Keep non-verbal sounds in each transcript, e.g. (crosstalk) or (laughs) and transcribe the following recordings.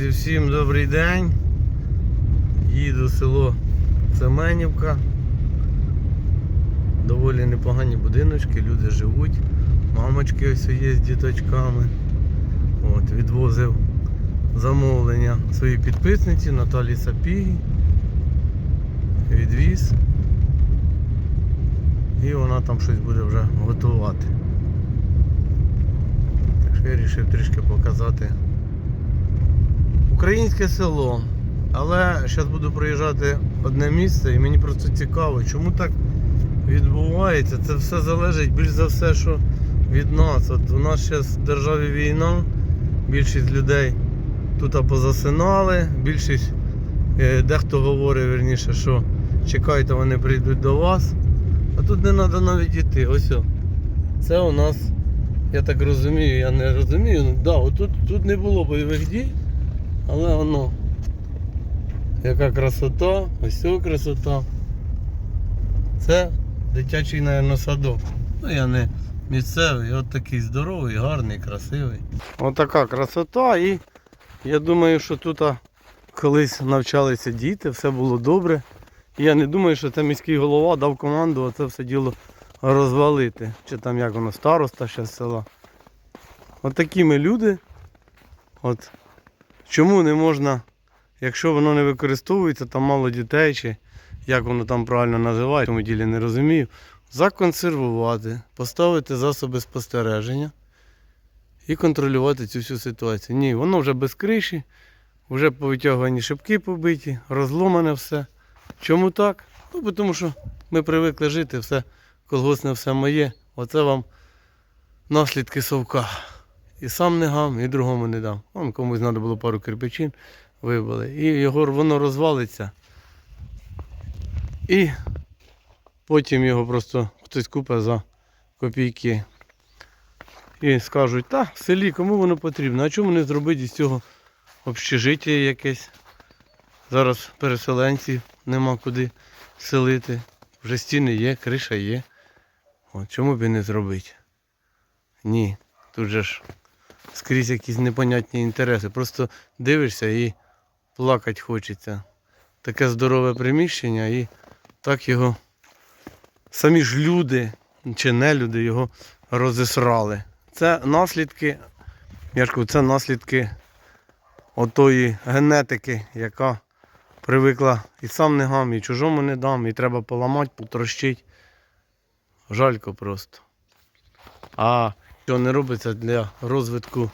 Друзі, всім добрий день. Їду в село Семенівка. Доволі непогані будиночки, люди живуть. Мамочки ось є з діточками. От, відвозив замовлення своїй підписниці Наталі Сапігі. Відвіз. І вона там щось буде вже готувати. Так що я вирішив трішки показати українське село. Але зараз буду проїжджати одне місце і мені просто цікаво, чому так відбувається. Це все залежить більш за все, що від нас. От у нас зараз в державі війна, більшість людей тут позасинали, більшість, е, дехто говорить верніше, що чекайте, вони прийдуть до вас. А тут не треба навіть йти. Ось. Це у нас, я так розумію, я не розумію. Ну, да, отут, тут не було бойових дій. Але воно. Яка красота, ось ця красота. Це дитячий, мабуть, садок. Ну я не місцевий, от такий здоровий, гарний, красивий. Ось така красота і я думаю, що тут колись навчалися діти, все було добре. Я не думаю, що це міський голова дав команду оце все діло розвалити. Чи там як воно староста ще з села. От такі ми люди. От Чому не можна, якщо воно не використовується, там мало дітей, чи як воно там правильно називають, в тому ділі не розумію, законсервувати, поставити засоби спостереження і контролювати цю всю ситуацію. Ні, воно вже без криші, вже повитягувані шибки побиті, розломане все. Чому так? Ну, тому що ми привикли жити, все колгосне, все моє. Оце вам наслідки совка. І сам не гам, і другому не дам. Вам комусь треба було пару кирпичин, вибили. І його воно розвалиться. І потім його просто хтось купить за копійки. І скажуть, та в селі кому воно потрібно, а чому не зробити з цього общежиття якесь? Зараз переселенців нема куди селити. Вже стіни є, криша є. От, чому б і не зробити? Ні, тут же ж скрізь якісь непонятні інтереси. Просто дивишся і плакати хочеться. Таке здорове приміщення і так його самі ж люди чи не люди його розісрали. Це наслідки, я ж кажу, це наслідки отої генетики, яка привикла і сам не гам, і чужому не дам, і треба поламати, потрощити. Жалько просто. А що не робиться для розвитку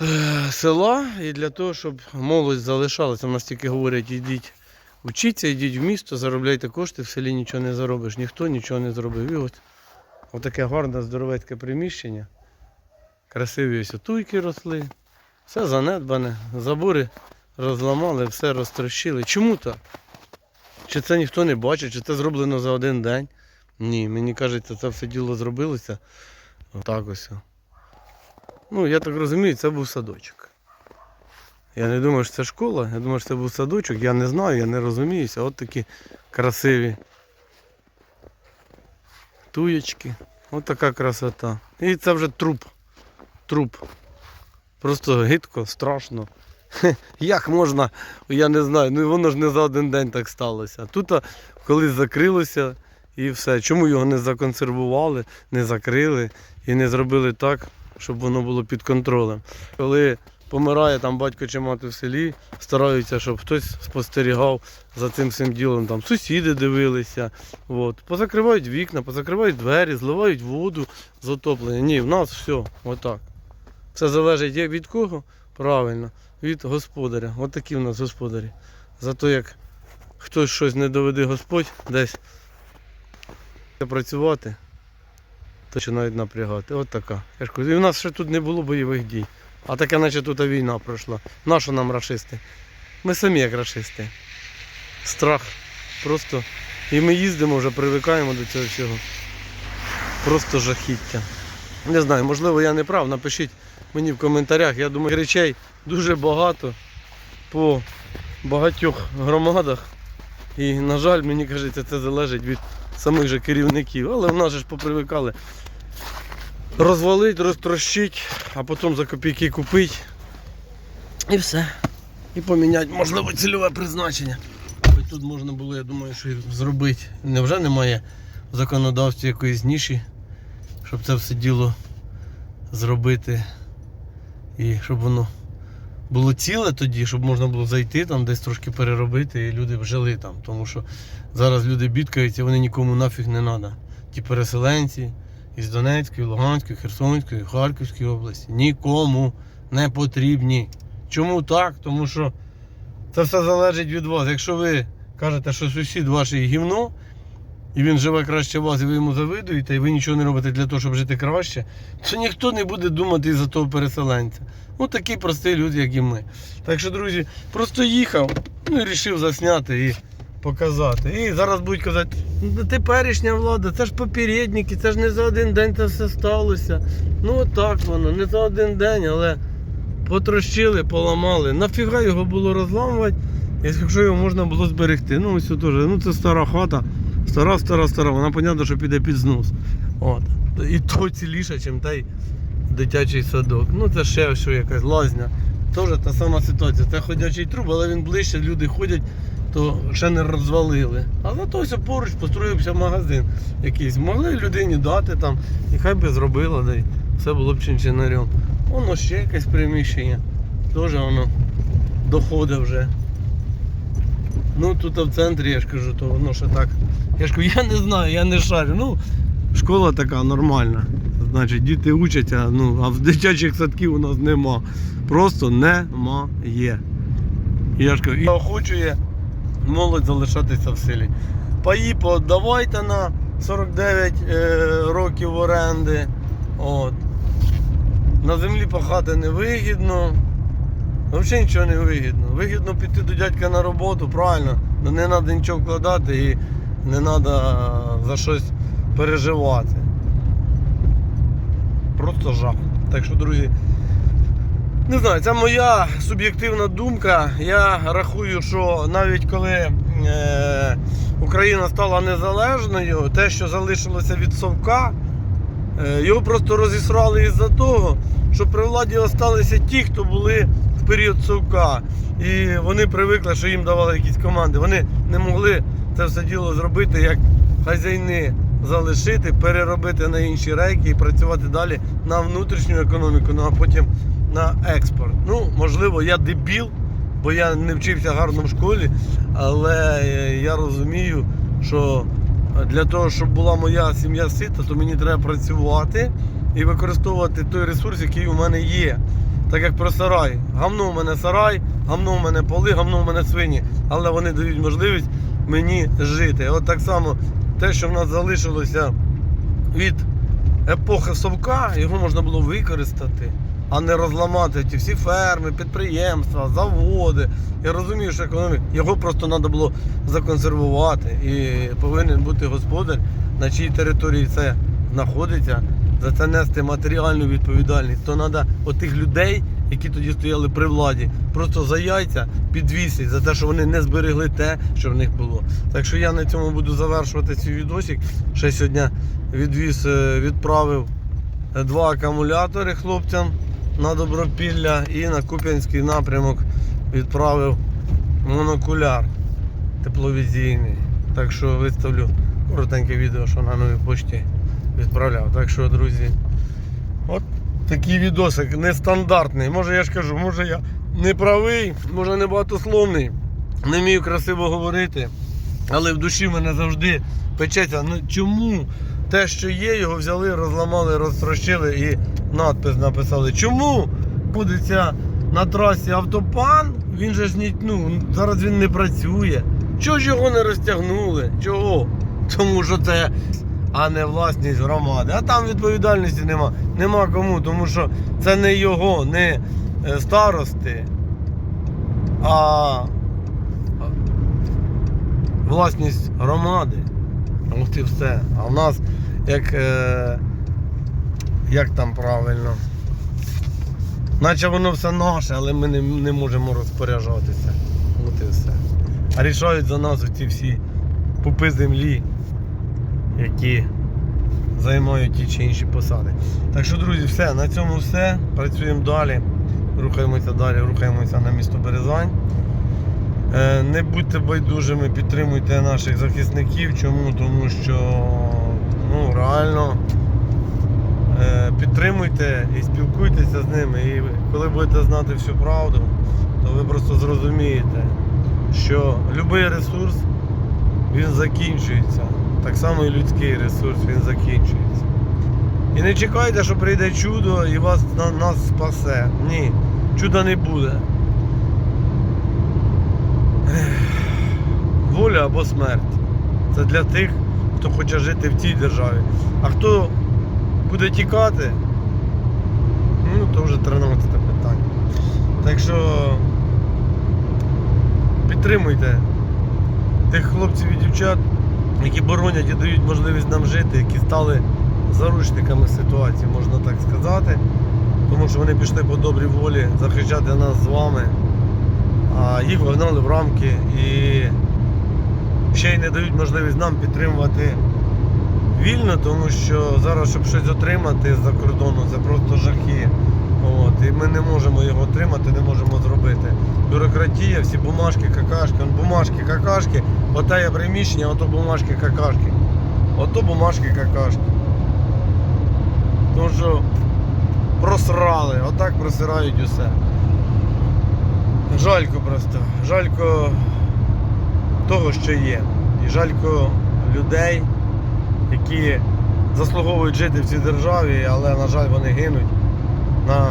е, села і для того, щоб молодь залишалася. У нас тільки говорять, йдіть вчіться, йдіть в місто, заробляйте кошти, в селі нічого не заробиш, ніхто нічого не зробив. І ось отаке гарне здоровецьке приміщення. Красиві ось туйки росли, все занедбане, забори розламали, все розтрощили. Чому так? Чи це ніхто не бачить, чи це зроблено за один день? Ні, мені кажеться, це все діло зробилося. Отак ось. Ну, я так розумію, це був садочок. Я не думаю, що це школа, я думаю, що це був садочок, я не знаю, я не розуміюся. От такі красиві туєчки. От така красота. І це вже труп. Труп. Просто гидко, страшно. (laughs) Як можна, я не знаю, ну воно ж не за один день так сталося. Тут колись закрилося і все. Чому його не законсервували, не закрили і не зробили так, щоб воно було під контролем. Коли помирає там батько чи мати в селі, стараються, щоб хтось спостерігав за цим всім ділом. Там сусіди дивилися, от. позакривають вікна, позакривають двері, зливають воду з отоплення. Ні, в нас все отак. Все залежить від кого? Правильно, від господаря. От в нас господарі. Зато як хтось щось не доведе Господь десь працювати, то починають напрягати. От така. Я ж кажу, І в нас ще тут не було бойових дій. А таке, наче тут війна пройшла. Нащо нам рашисти? Ми самі як рашисти. Страх. Просто. І ми їздимо, вже привикаємо до цього всього. Просто жахіття. Не знаю, можливо, я не прав. Напишіть мені в коментарях. Я думаю, речей дуже багато по багатьох громадах. І, на жаль, мені кажеться, це залежить від самих же керівників. Але в нас же ж попривикали розвалить, розтрощить, а потім за копійки купить. І все. І поміняти, можливо, цільове призначення. Тут можна було, я думаю, що зробити. Невже немає в законодавстві якоїсь ніші, щоб це все діло зробити і щоб воно було ціле тоді, щоб можна було зайти там, десь трошки переробити, і люди б жили там. Тому що зараз люди бідкаються, вони нікому нафіг не треба. Ті переселенці із Донецької, Луганської, Херсонської, Харківської області. Нікому не потрібні. Чому так? Тому що це все залежить від вас. Якщо ви кажете, що сусід ваш є гівно, і він живе краще вас, і ви йому завидуєте, і ви нічого не робите для того, щоб жити краще, то ніхто не буде думати із-за того переселенця. Ну такі прості люди, як і ми. Так що, друзі, просто їхав, ну і вирішив засняти і показати. І зараз будуть казати, «Ну, теперішня влада, це ж попередники, це ж не за один день це все сталося. Ну отак воно, не за один день, але потрощили, поламали. Нафіга його було розламувати, якщо його можна було зберегти. Ну ось теж, ну це стара хата, стара, стара, стара, вона понятно, що піде під знос. От. І то ціліше, ніж той дитячий садок. Ну це ще що якась лазня. Теж та сама ситуація. Це ходячий труп, але він ближче, люди ходять, то ще не розвалили. А зато ось поруч построївся магазин якийсь. Могли людині дати там, і хай би зробила, да все було б чинчинарем. Воно ще якесь приміщення. Теж воно доходить вже. Ну тут в центрі, я ж кажу, то воно ще так. Я ж кажу, я не знаю, я не шарю. Ну, школа така нормальна. Значить, діти учаться, ну, а в дитячих садків у нас нема. Просто немає. Я ж кажу, і охочує молодь залишатися в селі. Паї подавайте на 49 е, років оренди. От. На землі пахати не вигідно. Взагалі нічого не вигідно. Вигідно піти до дядька на роботу, правильно. Не треба нічого вкладати і не треба за щось переживати. Просто жах. Так що, друзі, не знаю, це моя суб'єктивна думка. Я рахую, що навіть коли е, Україна стала незалежною, те, що залишилося від Совка, е, його просто розісрали із-за того, що при владі залишилися ті, хто були в період Совка. І вони привикли, що їм давали якісь команди. Вони не могли це все діло зробити як хазяйни залишити, переробити на інші рейки і працювати далі на внутрішню економіку, ну а потім на експорт. Ну, можливо, я дебіл, бо я не вчився гарно в школі, але я розумію, що для того, щоб була моя сім'я сита, то мені треба працювати і використовувати той ресурс, який у мене є. Так як про сарай. Гамно у мене сарай, гамно у мене поли, гамно у мене свині. Але вони дають можливість мені жити. От так само те, що в нас залишилося від епохи совка, його можна було використати, а не розламати ті всі ферми, підприємства, заводи. Я розумію, що економіка. Його просто треба було законсервувати. І повинен бути господар, на чиїй території це знаходиться, за це нести матеріальну відповідальність. То треба отих людей, які тоді стояли при владі, просто за яйця підвісить за те, що вони не зберегли те, що в них було. Так що я на цьому буду завершувати цей відосик. Ще сьогодні відвіз, е, відправив е, два акумулятори хлопцям на Добропілля і на Куп'янський напрямок відправив монокуляр тепловізійний. Так що виставлю коротеньке відео, що на новій почті відправляв. Так що, друзі, такий відосик нестандартний. Може я ж кажу, може я не правий, може не багатословний, не вмію красиво говорити, але в душі мене завжди печеться. Ну чому те, що є, його взяли, розламали, розтрощили і надпис написали. Чому будеться на трасі автопан? Він же ж ні, ну, зараз він не працює. Чого ж його не розтягнули? Чого? Тому що це а не власність громади. А там відповідальності нема. Нема кому, тому що це не його, не е, старости, а власність громади. От і все. А в нас як, е, як там правильно. Наче воно все наше, але ми не, не можемо розпоряджатися. От і все. А рішають за нас ці всі пупи землі, які займають ті чи інші посади. Так що, друзі, все, на цьому все. Працюємо далі. рухаємося далі, рухаємося на місто Березань. Е, Не будьте байдужими, підтримуйте наших захисників. Чому? Тому що ну, реально е, підтримуйте і спілкуйтеся з ними. І коли будете знати всю правду, то ви просто зрозумієте, що будь-який ресурс він закінчується. Так само і людський ресурс він закінчується. І не чекайте, що прийде чудо і вас на, нас спасе. Ні, чуда не буде. Воля або смерть. Це для тих, хто хоче жити в цій державі. А хто буде тікати, ну то вже 13 питання. Так що підтримуйте тих хлопців і дівчат, які боронять і дають можливість нам жити, які стали заручниками ситуації, можна так сказати. Тому що вони пішли по добрій волі захищати нас з вами, а їх вигнали в рамки і ще й не дають можливість нам підтримувати вільно, тому що зараз, щоб щось отримати з-за кордону, це просто жахи. От, і ми не можемо його отримати, не можемо зробити. Бюрократія, всі бумажки, какашки, бумажки, какашки, оте приміщення, ото бумажки, какашки. Ото бумажки, какашки. Тому що просрали, отак просирають усе. Жалько просто. Жалько того, що є. І жалько людей, які заслуговують жити в цій державі, але, на жаль, вони гинуть на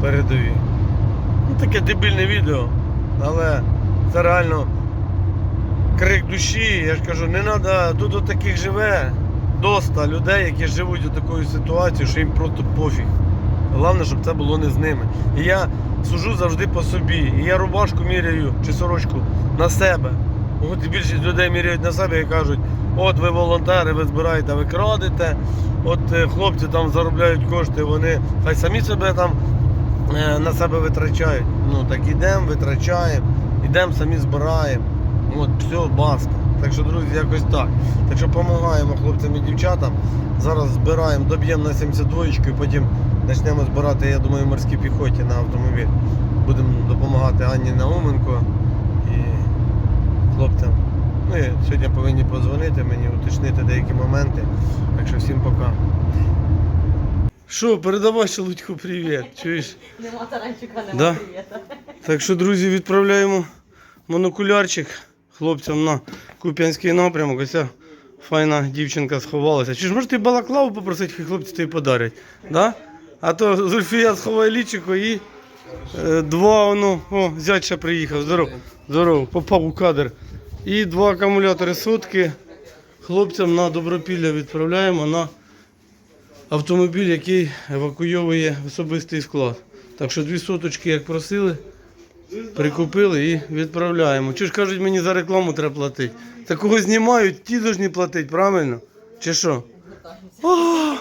передовій. Ну, таке дебільне відео, але це реально крик душі. Я ж кажу, не треба, тут от таких живе доста людей, які живуть у такою ситуацією, що їм просто пофіг. Головне, щоб це було не з ними. І я сужу завжди по собі. І я рубашку міряю чи сорочку на себе. От більшість людей міряють на себе і кажуть, от ви волонтери, ви збираєте, ви крадете, от е, хлопці там заробляють кошти, вони хай самі себе там е, на себе витрачають. Ну так ідемо, витрачаємо, ідемо, самі збираємо. От, все, баста. Так що, друзі, якось так. Так що допомагаємо хлопцям і дівчатам. Зараз збираємо, доб'ємо на 72 і потім почнемо збирати, я думаю, морській піхоті на автомобіль. Будемо допомагати Анні Науменко і хлопцям. Ну і сьогодні повинні подзвонити мені, уточнити деякі моменти. Так що всім пока. Що, передавай Шелудьку привіт. (laughs) Чуєш? Нема таранчика, нема Да? привіта. Так що, друзі, відправляємо монокулярчик хлопцям на Куп'янський напрямок. Ось ця файна дівчинка сховалася. Чи ж може ти балаклаву попросити, хай хлопці тобі подарять? Да? А то Зульфія сховає лічико і е, два, воно, о, зять ще приїхав. Здоров, здоров, попав у кадр. І два акумулятори сутки хлопцям на добропілля відправляємо на автомобіль, який евакуйовує особистий склад. Так що дві соточки, як просили, прикупили і відправляємо. Чи ж кажуть, мені за рекламу треба платити? Такого знімають, ті повинні платити, правильно? Чи що? А,